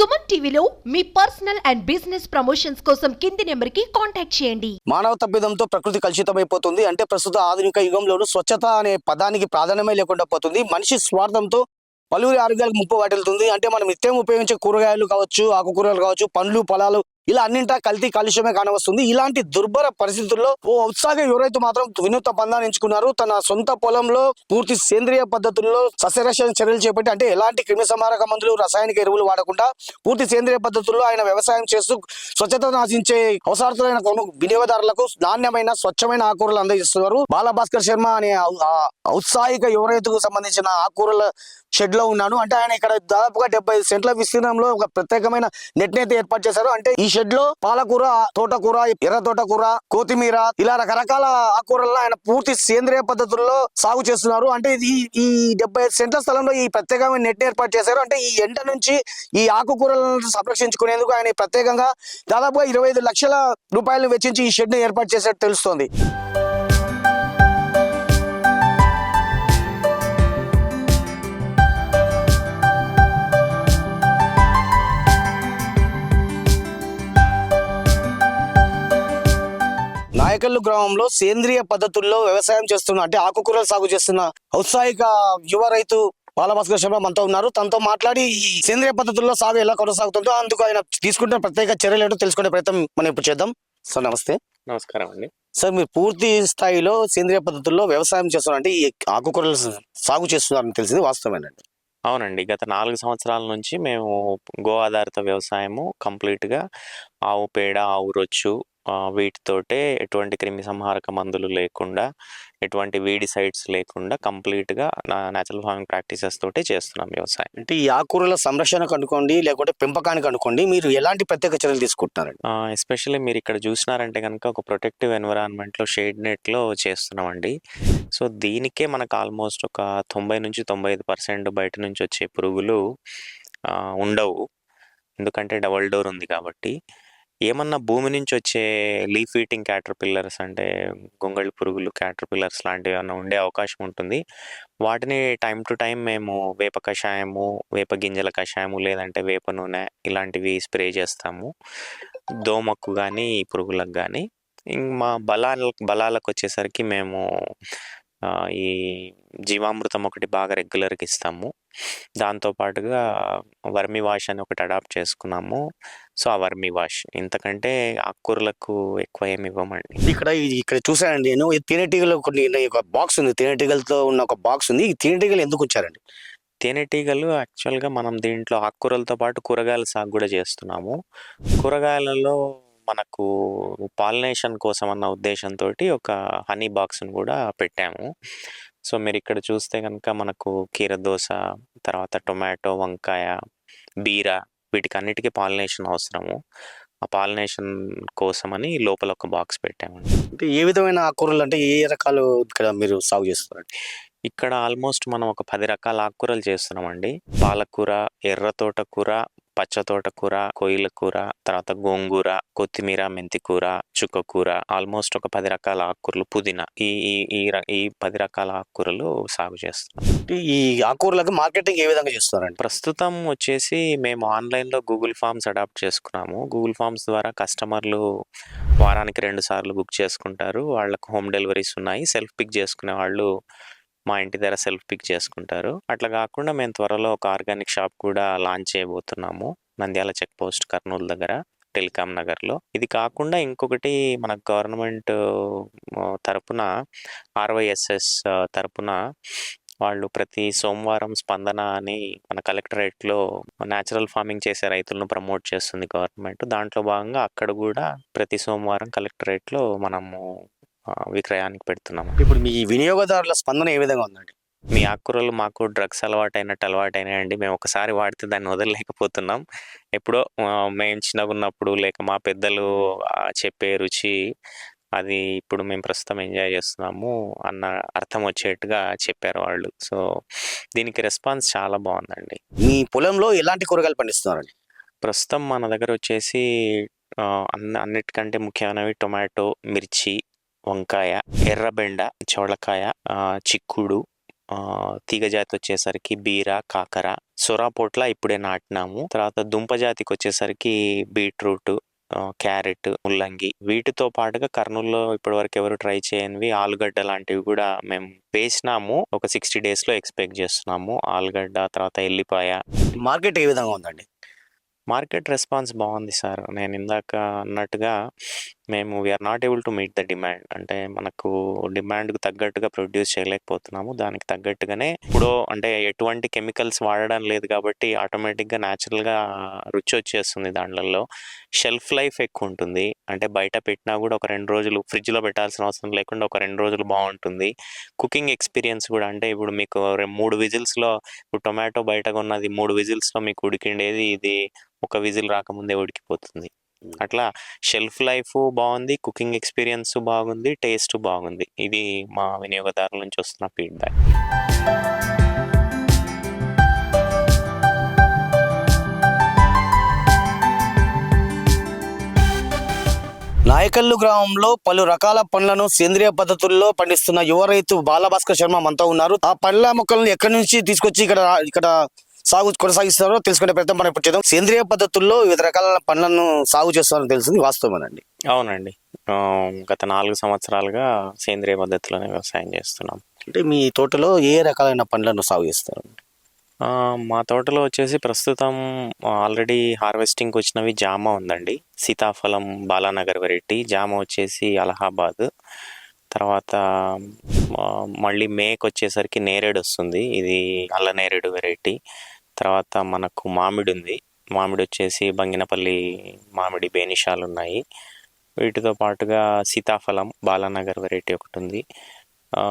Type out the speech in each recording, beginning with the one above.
సుమన్ టీవీలో మీ personal and business promotions కోసం కింది నెంబర్కి కాంటాక్ట్ చేయండి. మానవ తప్పిదంతో ప్రకృతి కలుషితమైపోతుంది అంటే ప్రస్తుత ఆధునిక యుగంలోనూ స్వచ్ఛత అనే పదానికి ప్రాధాన్యమే లేకుండా పోతుంది. మనిషి స్వార్థంతో పలువురి ఆరోగ్యాలకు ముప్పు వాటిల్తుంది అంటే మనం నిత్యం ఉపయోగించే కూరగాయలు కావచ్చు ఆకుకూరలు కావచ్చు పండ్లు పొలాలు ఇలా అన్నింటా కల్తీ కాలుష్యమే కానవస్తుంది. ఇలాంటి దుర్భర పరిస్థితుల్లో ఓ ఉత్సాహ యువరైతు మాత్రం వినూత్న పందాన్ని ఎంచుకున్నారు తన సొంత పొలంలో పూర్తి సేంద్రియ పద్ధతుల్లో సస్యరక్షణ చర్యలు చేపట్టి అంటే ఎలాంటి క్రిమి సంహారక మందులు రసాయనిక ఎరువులు వాడకుండా పూర్తి సేంద్రియ పద్ధతుల్లో ఆయన వ్యవసాయం చేస్తూ స్వచ్ఛతను ఆశించే అవసరార్థులైన కొను వినియోగదారులకు నాణ్యమైన స్వచ్ఛమైన ఆకుకూరలు అందజేస్తున్నారు. బాలభాస్కర్ శర్మ అనే ఔత్సాహిక యువ రైతుకు సంబంధించిన ఆకుకూరల షెడ్లో ఉన్నాను అంటే ఆయన ఇక్కడ దాదాపుగా డెబ్బై సెంట్ల విస్తీర్ణంలో ఒక ప్రత్యేకమైన నెట్ అయితే ఏర్పాటు చేశారు. అంటే ఈ షెడ్లో పాలకూర తోటకూర ఎర్ర తోటకూర కొత్తిమీర ఇలా రకరకాల ఆకుకూరలను ఆయన పూర్తి సేంద్రియ పద్ధతుల్లో సాగు చేస్తున్నారు. అంటే ఇది ఈ డెబ్బై సెంట్ల స్థలంలో ఈ ప్రత్యేకమైన నెట్ ఏర్పాటు చేశారు. అంటే ఈ ఎండ నుంచి ఈ ఆకుకూరలను సంరక్షించుకునేందుకు ఆయన ప్రత్యేకంగా దాదాపుగా ఇరవై ఐదు లక్షల రూపాయలు వెచ్చించి ఈ షెడ్ను ఏర్పాటు చేసినట్టు తెలుస్తోంది. నాయకల్లు గ్రామంలో సేంద్రియ పద్ధతుల్లో వ్యవసాయం చేస్తున్న అంటే ఆకుకూరలు సాగు చేస్తున్న ఔత్సాహిక యువ రైతు బాలభాస్కర్ శర్మ మనతో ఉన్నారు. తనతో మాట్లాడి ఈ సేంద్రియ పద్ధతుల్లో సాగు ఎలా కొనసాగుతుందో అందుకు ఆయన తీసుకుంటున్న ప్రత్యేక చర్యలు ఏంటో తెలుసుకునే ప్రయత్నం మనం ఇప్పుడు చేద్దాం. సార్ నమస్తే. నమస్కారం అండి. సార్ మీరు పూర్తి స్థాయిలో సేంద్రియ పద్ధతుల్లో వ్యవసాయం చేస్తున్నారు అంటే ఈ ఆకుకూరలు సాగు చేస్తున్నారని తెలిసింది వాస్తవమేనండి. అవునండి. గత నాలుగు సంవత్సరాల నుంచి మేము గో ఆధారిత వ్యవసాయము కంప్లీట్గా ఆవు పేడ ఆవు రొచ్చు వీటితోటే ఎటువంటి క్రిమి సంహారక మందులు లేకుండా ఎటువంటి వీడిసైడ్స్ లేకుండా కంప్లీట్గా న్యాచురల్ ఫార్మింగ్ ప్రాక్టీసెస్ తోటే చేస్తున్నాం వ్యవసాయం. అంటే ఈ ఆకుకూరల సంరక్షణకు అనుకోండి లేకుంటే పెంపకానికి అనుకోండి మీరు ఎలాంటి ప్రత్యేక చర్యలు తీసుకుంటున్నారండి? ఎస్పెషల్లీ మీరు ఇక్కడ చూసినారంటే కనుక ఒక ప్రొటెక్టివ్ ఎన్విరాన్మెంట్లో షేడ్ నెట్లో చేస్తున్నామండి. సో దీనికే మనకు ఆల్మోస్ట్ ఒక తొంభై నుంచి తొంభై ఐదు పర్సెంట్ బయట నుంచి వచ్చే పురుగులు ఉండవు. ఎందుకంటే డబల్ డోర్ ఉంది కాబట్టి. ఏమన్నా భూమి నుంచి వచ్చే లీఫ్ ఈటింగ్ క్యాటర్పిల్లర్స్ అంటే గొంగళి పురుగులు క్యాటర్పిల్లర్స్ లాంటివి ఏమైనా ఉండే అవకాశం ఉంటుంది? వాటిని టైం టు టైం మేము వేప కషాయము వేప గింజల కషాయము లేదంటే వేప నూనె ఇలాంటివి స్ప్రే చేస్తాము. దోమకు కానీ పురుగులకు కానీ మా బలాల బలాలకు వచ్చేసరికి మేము ఈ జీవామృతం ఒకటి బాగా రెగ్యులర్గా ఇస్తాము. దాంతో పాటుగా వర్మి వాష్ అని ఒకటి అడాప్ట్ చేసుకున్నాము. సో ఆ వర్మి వాష్. ఇంతకంటే ఆకుకూరలకు ఎక్కువ ఏమి ఇవ్వమండి. ఇక్కడ ఇక్కడ చూసానండి నేను. తేనెటీగలు కొన్ని ఒక బాక్స్ ఉంది. తేనెటీగలతో ఉన్న ఒక బాక్స్ ఉంది. ఈ తేనెటీగలు ఎందుకు వచ్చారండి తేనెటీగలు యాక్చువల్గా మనం దీంట్లో ఆకుకూరలతో పాటు కూరగాయల సాగు కూడా చేస్తున్నాము. కూరగాయలలో మనకు పాలినేషన్ కోసం అన్న ఉద్దేశంతో ఒక హనీ బాక్స్ని కూడా పెట్టాము. సో మీరు ఇక్కడ చూస్తే కనుక మనకు కీరదోస తర్వాత టొమాటో వంకాయ బీర వీటికి అన్నిటికీ పాలినేషన్ అవసరము. ఆ పాలినేషన్ కోసమని లోపల ఒక బాక్స్ పెట్టామండి. అంటే ఏ విధమైన ఆకుకూరలు అంటే ఏ రకాలు ఇక్కడ మీరు సాగు చేస్తున్నారండి? ఇక్కడ ఆల్మోస్ట్ మనం ఒక పది రకాల ఆకుకూరలు చేస్తున్నామండి. పాలకూర ఎర్ర తోటకూర పచ్చ తోటకూర కొయ్యల కూర తర్వాత గోంగూర కొత్తిమీర మెంతికూర చుక్కకూర ఆల్మోస్ట్ ఒక పది రకాల ఆకుకూరలు పుదీనా. ఈ ఈ ఈ పది రకాల ఆకుకూరలు సాగు చేస్తున్నాం. ఈ ఆకుకూరలకు మార్కెటింగ్ ఏ విధంగా చేస్తున్నారండి? ప్రస్తుతం వచ్చేసి మేము ఆన్లైన్లో గూగుల్ ఫామ్స్ అడాప్ట్ చేసుకున్నాము. గూగుల్ ఫామ్స్ ద్వారా కస్టమర్లు వారానికి రెండు సార్లు బుక్ చేసుకుంటారు. వాళ్ళకు హోమ్ డెలివరీస్ ఉన్నాయి. సెల్ఫ్ పిక్ చేసుకునే వాళ్ళు మా ఇంటి దగ్గర సెల్ఫ్ పిక్ చేసుకుంటారు. అట్లా కాకుండా మేము త్వరలో ఒక ఆర్గానిక్ షాప్ కూడా లాంచ్ చేయబోతున్నాము. నంద్యాల చెక్ పోస్ట్ కర్నూలు దగ్గర టెలికాం నగర్లో. ఇది కాకుండా ఇంకొకటి మన గవర్నమెంట్ తరపున ఆర్వైఎస్ఎస్ తరపున వాళ్ళు ప్రతి సోమవారం స్పందన అని మన కలెక్టరేట్లో న్యాచురల్ ఫార్మింగ్ చేసే రైతులను ప్రమోట్ చేస్తుంది గవర్నమెంట్. దాంట్లో భాగంగా అక్కడ కూడా ప్రతి సోమవారం కలెక్టరేట్లో మనము విక్రయానికి పెడుతున్నాము ఇప్పుడు మీ వినియోగదారుల స్పందన ఏ విధంగా ఉందండి? మీ ఆకుకూరలు మాకు డ్రగ్స్ అలవాటైనట్టు అలవాటైనాయండి మేము ఒకసారి వాడితే దాన్ని వదలలేకపోతున్నాం. ఎప్పుడో మేము చిన్నగా ఉన్నప్పుడు లేక మా పెద్దలు చెప్పే రుచి అది ఇప్పుడు మేము ప్రస్తుతం ఎంజాయ్ చేస్తున్నాము అన్న అర్థం వచ్చేట్టుగా చెప్పారు వాళ్ళు. సో దీనికి రెస్పాన్స్ చాలా బాగుందండి. మీ పొలంలో ఎలాంటి కూరగాయలు పండిస్తున్నారండి? ప్రస్తుతం మన దగ్గర వచ్చేసి అన్నిటికంటే ముఖ్యమైనవి టొమాటో మిర్చి వంకాయ ఎర్రబెండ చౌళకాయ చిక్కుడు తీగ జాతి వచ్చేసరికి బీర కాకర సొరా పొట్ల ఇప్పుడే నాటినాము. తర్వాత దుంప జాతికి వచ్చేసరికి బీట్రూట్ క్యారెట్ ముల్లంగి. వీటితో పాటుగా కర్నూలులో ఇప్పటివరకు ఎవరు ట్రై చేయనివి ఆలుగడ్డ లాంటివి కూడా మేము వేసినాము. ఒక సిక్స్టీ డేస్లో ఎక్స్పెక్ట్ చేస్తున్నాము. ఆలుగడ్డ తర్వాత ఎల్లిపాయ. మార్కెట్ ఏ విధంగా ఉందండి? మార్కెట్ రెస్పాన్స్ బాగుంది సార్. నేను ఇందాక అన్నట్టుగా మేము we're not able to meet the demand అంటే మనకు డిమాండ్కు తగ్గట్టుగా ప్రొడ్యూస్ చేయలేకపోతున్నాము. దానికి తగ్గట్టుగానే ఇప్పుడు అంటే ఎటువంటి కెమికల్స్ వాడడం లేదు కాబట్టి ఆటోమేటిక్గా న్యాచురల్గా రుచి వచ్చేస్తుంది దాంట్లలో షెల్ఫ్ లైఫ్ ఎక్కువ ఉంటుంది అంటే బయట పెట్టినా కూడా ఒక రెండు రోజులు ఫ్రిడ్జ్లో పెట్టాల్సిన అవసరం లేకుండా ఒక రెండు రోజులు బాగుంటుంది కుకింగ్ ఎక్స్పీరియన్స్ కూడా అంటే ఇప్పుడు మీకు మూడు విజిల్స్లో ఇప్పుడు టొమాటో బయట ఉన్నది మూడు విజిల్స్లో మీకు ఉడికిండేది ఇది ఒక విజిల్ రాకముందే ఉడికిపోతుంది. అట్లా షెల్ఫ్ లైఫ్ బాగుంది కుకింగ్ ఎక్స్పీరియన్స్ బాగుంది టేస్ట్ బాగుంది. ఇది మా వినియోగదారుల నుంచి వస్తున్న ఫీడ్బ్యాక్. నాయకల్లు గ్రామంలో పలు రకాల పండ్లను సేంద్రియ పద్ధతుల్లో పండిస్తున్న యువ రైతు బాలభాస్కర్ శర్మ మనతో ఉన్నారు. ఆ పండ్ల మొక్కలను ఎక్కడి నుంచి తీసుకొచ్చి ఇక్కడ ఇక్కడ సాగు కొనసాగిస్తారో తెలుసుకునే ప్రయత్నం మనం ఇప్పుడు చేద్దాం. సేంద్రియ పద్ధతుల్లో వివిధ రకాల పండ్లను సాగు చేస్తారని తెలిసింది వాస్తవమేనండి. అవునండి. గత నాలుగు సంవత్సరాలుగా సేంద్రియ పద్ధతిలోనే వ్యవసాయం చేస్తున్నాం. అంటే మీ తోటలో ఏ రకాలైన పండ్లను సాగు చేస్తారు? మా తోటలో వచ్చేసి ప్రస్తుతం ఆల్రెడీ హార్వెస్టింగ్కి వచ్చినవి జామ ఉందండి. సీతాఫలం బాలానగర్ వెరైటీ జామ వచ్చేసి అలహాబాద్. తర్వాత మళ్ళీ మేకి వచ్చేసరికి నేరేడు వస్తుంది. ఇది అల్ల నేరేడు వెరైటీ. తర్వాత మనకు మామిడి ఉంది. మామిడి వచ్చేసి బంగినపల్లి మామిడి బేనిషాలు ఉన్నాయి వీటితో పాటుగా సీతాఫలం బాలానగర్ వెరైటీ ఒకటి ఉంది.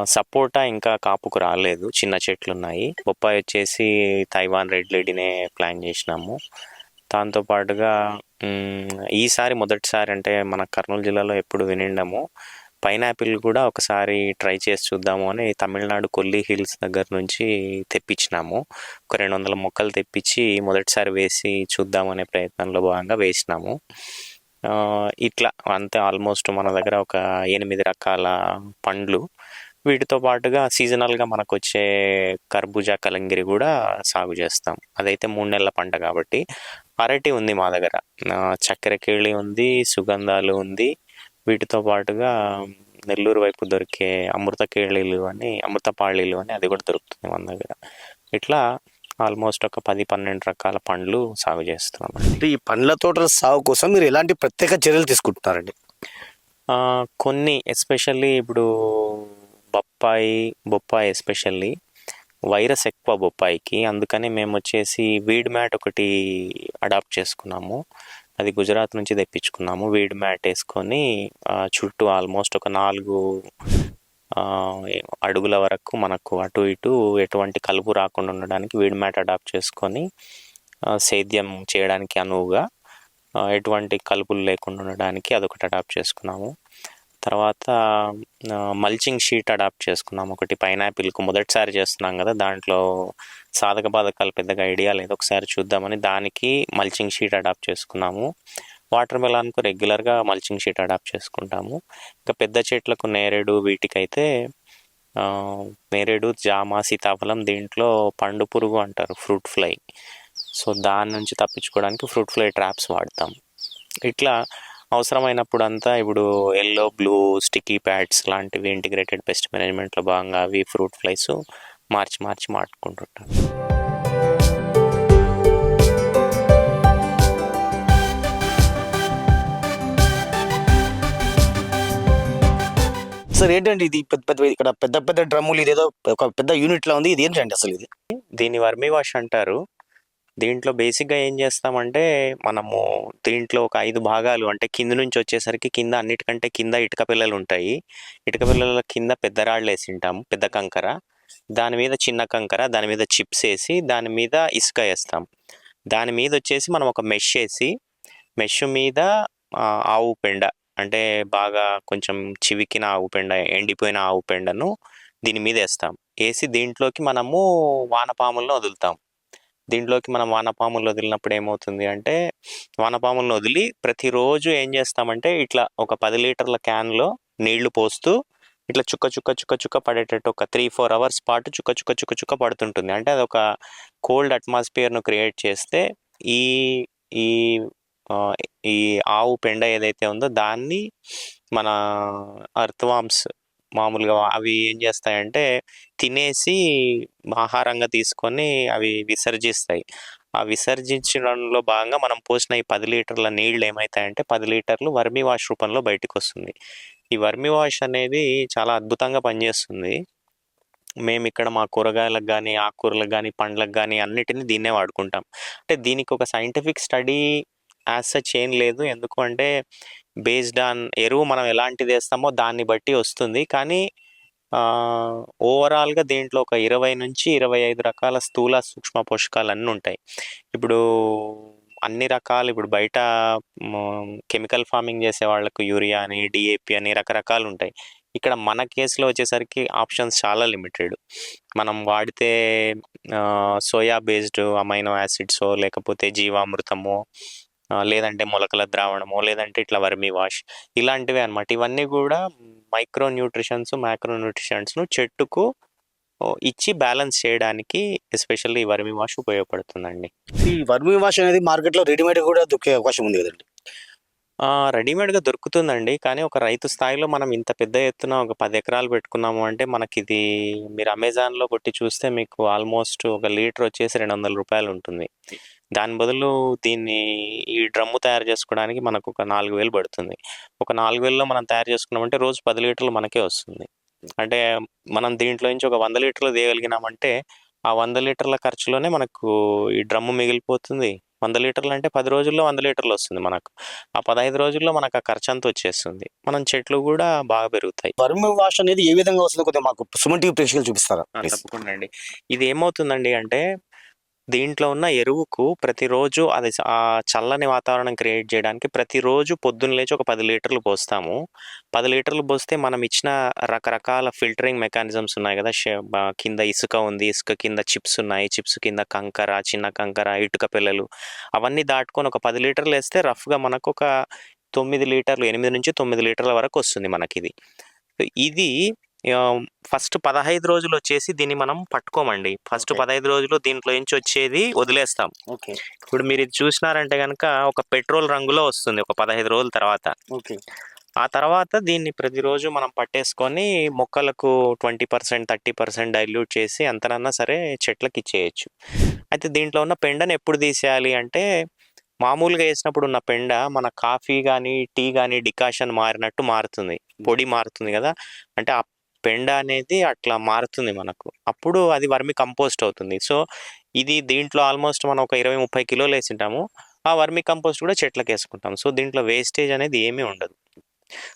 సపోటా ఇంకా కాపుకు రాలేదు. చిన్న చెట్లు ఉన్నాయి బొప్పాయి వచ్చేసి తైవాన్ రెడ్ లేడీనే ప్లాన్ చేసినాము. దాంతోపాటుగా ఈసారి మొదటిసారి అంటే మన కర్నూలు జిల్లాలో ఎప్పుడు వినిండము. పైనాపిల్ కూడా ఒకసారి ట్రై చేసి చూద్దాము అని తమిళనాడు కొల్లి హిల్స్ దగ్గర నుంచి తెప్పించినాము. ఒక రెండు వందల మొక్కలు తెప్పించి మొదటిసారి వేసి చూద్దామనే ప్రయత్నంలో భాగంగా వేసినాము. ఇట్లా అంతే ఆల్మోస్ట్ మన దగ్గర ఒక ఎనిమిది రకాల పండ్లు వీటితో పాటుగా సీజనల్గా మనకు వచ్చే కర్బూజా కలంగిరి కూడా సాగు చేస్తాం. అదైతే మూడు నెలల పంట కాబట్టి అరటి ఉంది మా దగ్గర. చక్కెర కేళి ఉంది సుగంధాలు ఉంది. వీటితో పాటుగా నెల్లూరు వైపు దొరికే అమృత కేళీలు అని అమృతపాళీలు అని అది కూడా దొరుకుతుంది మన దగ్గర. ఇట్లా ఆల్మోస్ట్ ఒక పది పన్నెండు రకాల పండ్లు సాగు చేస్తున్నాం. అంటే ఈ పండ్ల తోటల సాగు కోసం మీరు ఎలాంటి ప్రత్యేక చర్యలు తీసుకుంటున్నారండి? కొన్ని ఎస్పెషల్లీ ఇప్పుడు బొప్పాయి బొప్పాయి ఎస్పెషల్లీ. వైరస్ ఎక్కువ బొప్పాయికి. అందుకని మేము వచ్చేసి వీడ్ మ్యాట్ ఒకటి అడాప్ట్ చేసుకున్నాము. అది గుజరాత్ నుంచి తెప్పించుకున్నాము. వీడ్ మ్యాట్ వేసుకొని చుట్టూ ఆల్మోస్ట్ ఒక నాలుగు అడుగుల వరకు మనకు అటు ఇటు ఎటువంటి కలుపు రాకుండా ఉండడానికి వీడ్ మ్యాట్ అడాప్ట్ చేసుకొని సేద్యం చేయడానికి అనువుగా ఎటువంటి కలుపులు లేకుండా ఉండడానికి అదొకటి అడాప్ట్ చేసుకున్నాము. తర్వాత మల్చింగ్ షీట్ అడాప్ట్ చేసుకున్నాం. ఒకటి పైనాపిల్కు మొదటిసారి చేస్తున్నాం కదా దాంట్లో సాధక బాధకాలు పెద్దగా ఐడియా లేదు. ఒకసారి చూద్దామని దానికి మల్చింగ్ షీట్ అడాప్ట్ చేసుకున్నాము. వాటర్ మెలాన్కు రెగ్యులర్గా మల్చింగ్ షీట్ అడాప్ట్ చేసుకుంటాము. ఇంకా పెద్ద చెట్లకు నేరేడు వీటికైతే నేరేడు జామ సీతాఫలం దీంట్లో పండు పురుగు అంటారు ఫ్రూట్ ఫ్లై సో దాని నుంచి తప్పించుకోవడానికి ఫ్రూట్ ఫ్లై ట్రాప్స్ వాడతాం. ఇట్లా అవసరమైనప్పుడు అంతా ఇప్పుడు ఎల్లో బ్లూ స్టిక్కీ ప్యాడ్స్ లాంటివి ఇంటిగ్రేటెడ్ పెస్ట్ మేనేజ్మెంట్లో భాగంగా అవి ఫ్రూట్ ఫ్లైస్ మార్చి మార్చి మాట్టుకుంటుంటాం సార్ ఏంటండి ఇది పెద్ద పెద్ద ఇక్కడ పెద్ద పెద్ద డ్రమ్ములు ఇదేదో ఒక పెద్ద యూనిట్ లా ఉంది ఇది ఏంటండి అసలు ఇది? దీన్ని వర్మీ వాష్ అంటారు. దీంట్లో బేసిక్గా ఏం చేస్తామంటే మనము దీంట్లో ఒక ఐదు భాగాలు అంటే కింద నుంచి వచ్చేసరికి కింద అన్నిటికంటే కింద ఇటుక పిల్లలు ఉంటాయి. ఇటుక పిల్లల కింద పెద్ద రాళ్ళు వేసి ఉంటాము పెద్ద కంకర. దాని మీద చిన్న కంకర దాని మీద చిప్స్ వేసి దాని మీద ఇసుక వేస్తాం. దాని మీద వచ్చేసి మనం ఒక మెష్ వేసి మెష్ మీద ఆవు పెండ అంటే బాగా కొంచెం చివికిన ఆవు పెండ ఎండిపోయిన ఆవు పెండను దీని మీద వేస్తాం. వేసి దీంట్లోకి మనము వానపాములను వదులుతాం. దీంట్లోకి మనం వానపాములు వదిలినప్పుడు ఏమవుతుంది అంటే వానపాములను వదిలి ప్రతిరోజు ఏం చేస్తామంటే ఇట్లా ఒక పది లీటర్ల క్యాన్లో నీళ్ళు పోస్తూ ఇట్లా చుక్క చుక్క చుక్క చుక్క పడేటట్టు ఒక త్రీ ఫోర్ అవర్స్ పాటు చుక్క చుక్క చుక్క చుక్క పడుతుంటుంది. అంటే అది ఒక కోల్డ్ అట్మాస్ఫియర్ను క్రియేట్ చేస్తే ఈ ఈ ఈ ఆవు పెండ ఏదైతే ఉందో దాన్ని మన అర్త్వామ్స్ మామూలుగా అవి ఏం చేస్తాయంటే తినేసి ఆహారంగా తీసుకొని అవి విసర్జిస్తాయి. ఆ విసర్జించడంలో భాగంగా మనం పోసిన ఈ పది లీటర్ల నీళ్ళు ఏమవుతాయంటే పది లీటర్లు వర్మి వాష్ రూపంలో బయటకు వస్తుంది ఈ వర్మి వాష్ అనేది చాలా అద్భుతంగా పనిచేస్తుంది. మేము ఇక్కడ మా కూరగాయలకు కానీ ఆకుకూరలకు కానీ పండ్లకు కానీ అన్నిటిని దీన్నే వాడుకుంటాం. అంటే దీనికి ఒక సైంటిఫిక్ స్టడీ యాజ్ సచ్ ఏం లేదు. ఎందుకు అంటే బేస్డ్ ఆన్ ఎరువు మనం ఎలాంటిది వేస్తామో దాన్ని బట్టి వస్తుంది. కానీ ఓవరాల్గా దీంట్లో ఒక ఇరవై నుంచి ఇరవై ఐదు రకాల స్థూల సూక్ష్మ పోషకాలు అన్నీ ఉంటాయి. ఇప్పుడు అన్ని రకాలు ఇప్పుడు బయట కెమికల్ ఫార్మింగ్ చేసే వాళ్ళకు యూరియా అని డిఏపి అని రకరకాలు ఉంటాయి. ఇక్కడ మన కేసులో వచ్చేసరికి ఆప్షన్స్ చాలా లిమిటెడ్. మనం వాడితే సోయా బేస్డ్ అమైనో యాసిడ్సో లేకపోతే జీవామృతమో లేదంటే మొలకల ద్రావణము లేదంటే ఇట్లా వర్మీ వాష్ ఇలాంటివి అనమాట ఇవన్నీ కూడా మైక్రో న్యూట్రిషన్స్ మైక్రో న్యూట్రిషన్స్ను చెట్టుకు ఇచ్చి బ్యాలెన్స్ చేయడానికి ఎస్పెషల్లీ ఈ వర్మి వాష్ ఉపయోగపడుతుందండి. ఈ వర్మీ వాష్ అనేది మార్కెట్లో రెడీమేడ్ కూడా దొరికే అవకాశం ఉంది కదండి. రెడీమేడ్గా దొరుకుతుందండి. కానీ ఒక రైతు స్థాయిలో మనం ఇంత పెద్ద ఎత్తున ఒక పది ఎకరాలు పెట్టుకున్నాము అంటే మనకి ఇది మీరు అమెజాన్లో కొట్టి చూస్తే మీకు ఆల్మోస్ట్ ఒక లీటర్ వచ్చేసి రెండు వందల రూపాయలు ఉంటుంది. దాని బదులు దీన్ని ఈ డ్రమ్ము తయారు చేసుకోవడానికి మనకు ఒక నాలుగు వేలు పడుతుంది. ఒక నాలుగు వేలలో మనం తయారు చేసుకున్నామంటే రోజు పది లీటర్లు మనకే వస్తుంది. అంటే మనం దీంట్లో నుంచి ఒక వంద లీటర్లు తీయగలిగినామంటే ఆ వంద లీటర్ల ఖర్చులోనే మనకు ఈ డ్రమ్ము మిగిలిపోతుంది. వంద లీటర్లు అంటే పది రోజుల్లో వంద లీటర్లు వస్తుంది మనకు. ఆ పదహైదు రోజుల్లో మనకు ఆ ఖర్చు అంతా వచ్చేస్తుంది. మనం చెట్లు కూడా బాగా పెరుగుతాయి. వర్మి వాష్ అనేది ఏ విధంగా వస్తుందో కొద్దిగా మాకు సుమన్ టీవీ ప్రేక్షకులు చూపిస్తారా తప్పకుండా అండి. ఇది ఏమవుతుందండి అంటే దీంట్లో ఉన్న ఎరువుకు ప్రతిరోజు అది ఆ చల్లని వాతావరణం క్రియేట్ చేయడానికి ప్రతిరోజు పొద్దున్న లేచి ఒక పది లీటర్లు పోస్తాము. పది లీటర్లు పోస్తే మనం ఇచ్చిన రకరకాల ఫిల్టరింగ్ మెకానిజమ్స్ ఉన్నాయి కదా. కింద ఇసుక ఉంది. ఇసుక కింద చిప్స్ ఉన్నాయి. చిప్స్ కింద కంకర చిన్న కంకర ఇటుక పిల్లలు. అవన్నీ దాటుకొని ఒక పది లీటర్లు వేస్తే రఫ్గా మనకు ఒక తొమ్మిది లీటర్లు ఎనిమిది నుంచి తొమ్మిది లీటర్ల వరకు వస్తుంది మనకి ఇది ఇది ఫస్ట్ పదహైదు రోజులు వచ్చేసి దీన్ని మనం పట్టుకోమండి. ఫస్ట్. పదహైదు రోజులు దీంట్లో నుంచి వచ్చేది వదిలేస్తాం. ఓకే. ఇప్పుడు మీరు ఇది చూసినారంటే కనుక ఒక పెట్రోల్ రంగులో వస్తుంది ఒక పదహైదు రోజుల తర్వాత. ఓకే. ఆ తర్వాత దీన్ని ప్రతిరోజు మనం పట్టేసుకొని మొక్కలకు twenty percent thirty percent dilute చేసి అంతనన్నా సరే చెట్లకి ఇచ్చేయచ్చు. అయితే దీంట్లో ఉన్న పెండను ఎప్పుడు తీసేయాలి అంటే మామూలుగా వేసినప్పుడు ఉన్న పెండ మన కాఫీ కానీ టీ కానీ డికాషన్ మారినట్టు మారుతుంది. పొడి మారుతుంది కదా. అంటే ఆ పెండ అనేది అట్లా మారుతుంది మనకు. అప్పుడు అది వర్మి కంపోస్ట్ అవుతుంది. సో ఇది దీంట్లో ఆల్మోస్ట్ మనం ఒక ఇరవై ముప్పై కిలోలు వేసింటాము. ఆ వర్మి కంపోస్ట్ కూడా చెట్లకు వేసుకుంటాం సో దీంట్లో వేస్టేజ్ అనేది ఏమీ ఉండదు.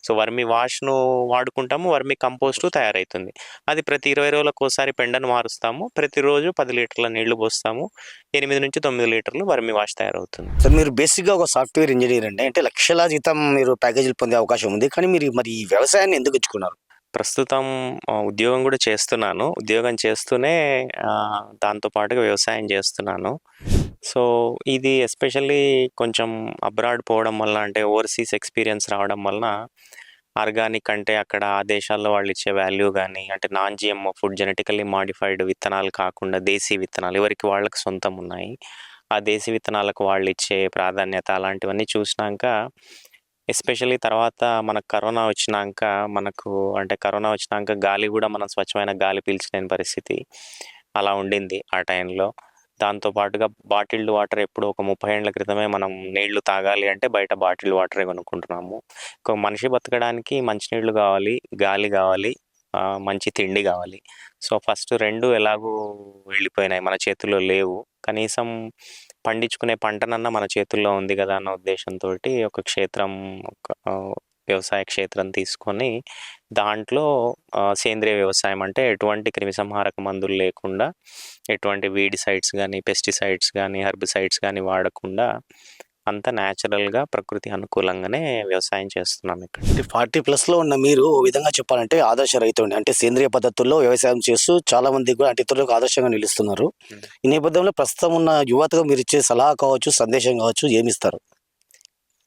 సో వర్మి వాష్ను వాడుకుంటాము. వర్మి కంపోస్టు తయారవుతుంది. అది ప్రతి ఇరవై రోజులకు ఒకసారి పెండను మారుస్తాము. ప్రతిరోజు పది లీటర్ల నీళ్ళు పోస్తాము. ఎనిమిది నుంచి తొమ్మిది లీటర్లు వర్మి వాష్ తయారవుతుంది. సార్ మీరు బేసిక్గా ఒక సాఫ్ట్వేర్ ఇంజనీర్ అండి. అంటే లక్షల జీతం మీరు ప్యాకేజీలు పొందే అవకాశం ఉంది. కానీ మీరు మరి ఈ వ్యవసాయాన్ని ఎందుకు ఎంచుకున్నారు? ప్రస్తుతం ఉద్యోగం కూడా చేస్తున్నాను. ఉద్యోగం చేస్తూనే దాంతోపాటుగా దాంతో పాటుగా వ్యవసాయం చేస్తున్నాను. సో ఇది ఎస్పెషల్లీ కొంచెం అబ్రాడ్ పోవడం వల్ల అంటే ఓవర్సీస్ ఎక్స్పీరియన్స్ రావడం వలన ఆర్గానిక్ అంటే అక్కడ ఆ దేశాల్లో వాళ్ళు ఇచ్చే వాల్యూ కానీ అంటే non GMO food genetically modified విత్తనాలు కాకుండా దేశీ విత్తనాలు ఎవరికి వాళ్ళకి సొంతం ఉన్నాయి. ఆ దేశీ విత్తనాలకు వాళ్ళు ఇచ్చే ప్రాధాన్యత అలాంటివన్నీ చూసినాక ఎస్పెషల్లీ తర్వాత మనకు కరోనా వచ్చినాక మనకు అంటే కరోనా వచ్చినాక గాలి కూడా మనం స్వచ్ఛమైన గాలి పీల్చలేని పరిస్థితి అలా ఉండింది ఆ టైంలో. దాంతో పాటుగా బాటిల్డ్ వాటర్ ఎప్పుడు ఒక ముప్పై ఏళ్ళ క్రితమే మనం నీళ్ళు తాగాలి అంటే బయట బాటిల్డ్ వాటరే కొనుక్కుంటున్నాము. ఒక మనిషి బతకడానికి మంచినీళ్ళు కావాలి గాలి కావాలి మంచి తిండి కావాలి. సో ఫస్ట్ రెండు ఎలాగూ వెళ్ళిపోయినాయి. మన చేతుల్లో లేవు. కనీసం పండించుకునే పంటనన్నా మన చేతుల్లో ఉంది కదా అన్న ఉద్దేశంతో ఒక క్షేత్రం ఒక వ్యవసాయ క్షేత్రం తీసుకొని దాంట్లో సేంద్రియ వ్యవసాయం అంటే ఎటువంటి క్రిమిసంహారక మందులు లేకుండా ఎటువంటి వీడిసైడ్స్ కానీ పెస్టిసైడ్స్ కానీ హెర్బిసైడ్స్ కానీ వాడకుండా అంత న్యాచురల్గా ప్రకృతి అనుకూలంగానే వ్యవసాయం చేస్తున్నాం ఇక్కడ. ఫార్టీ ప్లస్లో ఉన్న మీరు ఓ విధంగా చెప్పాలంటే ఆదర్శ రైతు అండి అంటే సేంద్రియ పద్ధతుల్లో వ్యవసాయం చేస్తూ చాలా మంది కూడా అంటే ఇతరులకు ఆదర్శంగా నిలుస్తున్నారు. ఈ నేపథ్యంలో ప్రస్తుతం ఉన్న యువతకు మీరు ఇచ్చే సలహా కావచ్చు సందేశం కావచ్చు ఏమి ఇస్తారు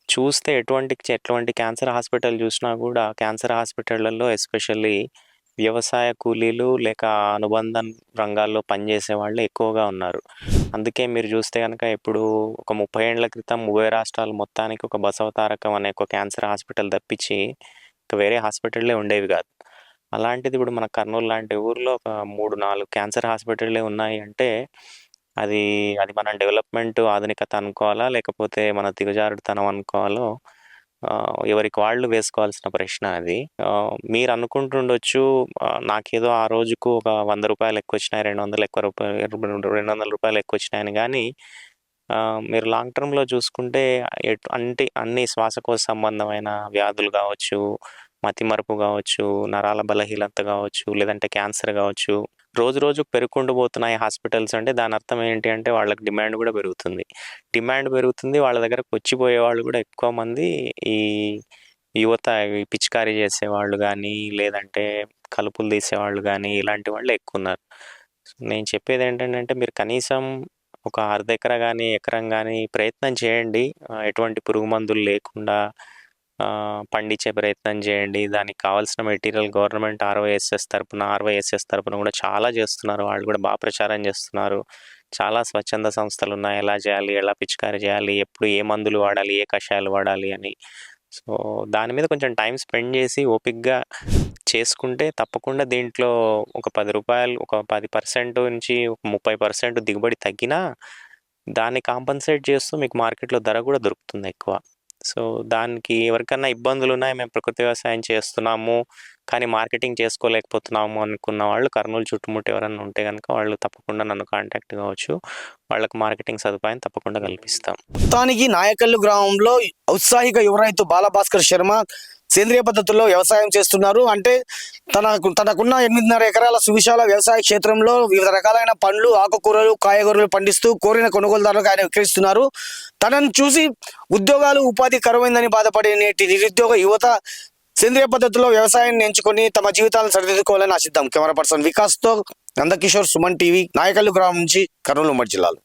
చూస్తే ఎటువంటి ఎటువంటి క్యాన్సర్ హాస్పిటల్ చూసినా కూడా క్యాన్సర్ హాస్పిటళ్ళల్లో ఎస్పెషల్లీ వ్యవసాయ కూలీలు లేక అనుబంధ రంగాల్లో పనిచేసే వాళ్ళే ఎక్కువగా ఉన్నారు. అందుకే మీరు చూస్తే కనుక ఇప్పుడు ఒక ముప్పై ఏళ్ళ క్రితం ఉభయ రాష్ట్రాలు మొత్తానికి ఒక బసవతారకం అనే ఒక క్యాన్సర్ హాస్పిటల్ తప్పించి ఇక వేరే హాస్పిటల్లే ఉండేవి కాదు. అలాంటిది ఇప్పుడు మన కర్నూలు లాంటి ఊర్లో ఒక మూడు నాలుగు క్యాన్సర్ హాస్పిటల్లే ఉన్నాయి అంటే అది అది మన డెవలప్మెంట్ ఆధునికత అనుకోవాలా? లేకపోతే మన దిగజారుడుతనం అనుకోవాలో? ఎవరికి వాళ్ళు వేసుకోవాల్సిన ప్రశ్న అది. మీరు అనుకుంటుండొచ్చు నాకేదో ఆ రోజుకు ఒక వంద రూపాయలు ఎక్కువ వచ్చినాయి రెండు వందలు ఎక్కువ రూపాయలు రెండు వందల రూపాయలు ఎక్కువ వచ్చినాయని కానీ మీరు లాంగ్ టర్మ్లో చూసుకుంటే ఎటు అంటే అన్ని శ్వాసకోశ సంబంధమైన వ్యాధులు కావచ్చు మతిమరుపు కావచ్చు నరాల బలహీనత కావచ్చు లేదంటే క్యాన్సర్ కావచ్చు రోజు రోజు పెరుగుకుంటూ పోతున్నాయి హాస్పిటల్స్ అంటే దాని అర్థం ఏంటి అంటే వాళ్ళకి డిమాండ్ కూడా పెరుగుతుంది. డిమాండ్ పెరుగుతుంది వాళ్ళ దగ్గరకు వచ్చిపోయే వాళ్ళు కూడా ఎక్కువ మంది ఈ యువత పిచికారీ చేసేవాళ్ళు కానీ లేదంటే కలుపులు తీసేవాళ్ళు కానీ ఇలాంటి వాళ్ళు ఎక్కువ ఉన్నారు సో నేను చెప్పేది ఏంటంటే మీరు కనీసం ఒక అర్ధ ఎకరా కానీ ఎకరం కానీ ప్రయత్నం చేయండి. ఎటువంటి పురుగు మందులు లేకుండా పండించే ప్రయత్నం చేయండి. దానికి కావాల్సిన మెటీరియల్ గవర్నమెంట్ ఆర్వైఎస్ఎస్ తరపున ఆర్వైఎస్ఎస్ తరపున కూడా చాలా చేస్తున్నారు. వాళ్ళు కూడా బాగా ప్రచారం చేస్తున్నారు. చాలా స్వచ్ఛంద సంస్థలు ఉన్నాయి. ఎలా చేయాలి? ఎలా పిచికారీ చేయాలి? ఎప్పుడు ఏ మందులు వాడాలి? ఏ కషాయాలు వాడాలి అని. సో దాని మీద కొంచెం టైం స్పెండ్ చేసి ఓపిక్గా చేసుకుంటే తప్పకుండా దీంట్లో ఒక పది రూపాయలు ఒక పది పర్సెంట్ నుంచి ఒక ముప్పై పర్సెంట్ దిగుబడి తగ్గినా దాన్ని కాంపన్సేట్ చేస్తూ మీకు మార్కెట్లో ధర కూడా దొరుకుతుంది ఎక్కువ. సో దానికి ఎవరికన్నా ఇబ్బందులు ఉన్నాయి మేము ప్రకృతి వ్యవసాయం చేస్తున్నాము కానీ మార్కెటింగ్ చేసుకోలేకపోతున్నాము అనుకున్న వాళ్ళు కర్నూలు చుట్టుముట్టు ఎవరైనా ఉంటే కనుక వాళ్ళు తప్పకుండా నన్ను కాంటాక్ట్ కావచ్చు. వాళ్ళకి మార్కెటింగ్ సదుపాయం తప్పకుండా కల్పిస్తాం. మొత్తానికి నాయకల్లు గ్రామంలో ఔత్సాహిక యువ రైతు బాలభాస్కర్ శర్మ సేంద్రియ పద్ధతుల్లో వ్యవసాయం చేస్తున్నారు. అంటే తనకు తనకున్న ఎనిమిదిన్నర ఎకరాల సువిశాల వ్యవసాయ క్షేత్రంలో వివిధ రకాలైన పండ్లు ఆకుకూరలు కాయగూరలు పండిస్తూ కోరిన కొనుగోలుదారులకు ఆయన విక్రయిస్తున్నారు. తనను చూసి ఉద్యోగాలు ఉపాధి కరువైందని బాధపడే నేటి నిరుద్యోగ యువత సేంద్రియ పద్ధతిలో వ్యవసాయాన్ని ఎంచుకొని తమ జీవితాలను సరిదిద్దుకోవాలని ఆశిద్దాం. కెమెరా పర్సన్ వికాస్తో నందకిషోర్ సుమన్ టీవీ నాయకల్లు గ్రామం నుంచి కర్నూలు ఉమ్మడి జిల్లాలో.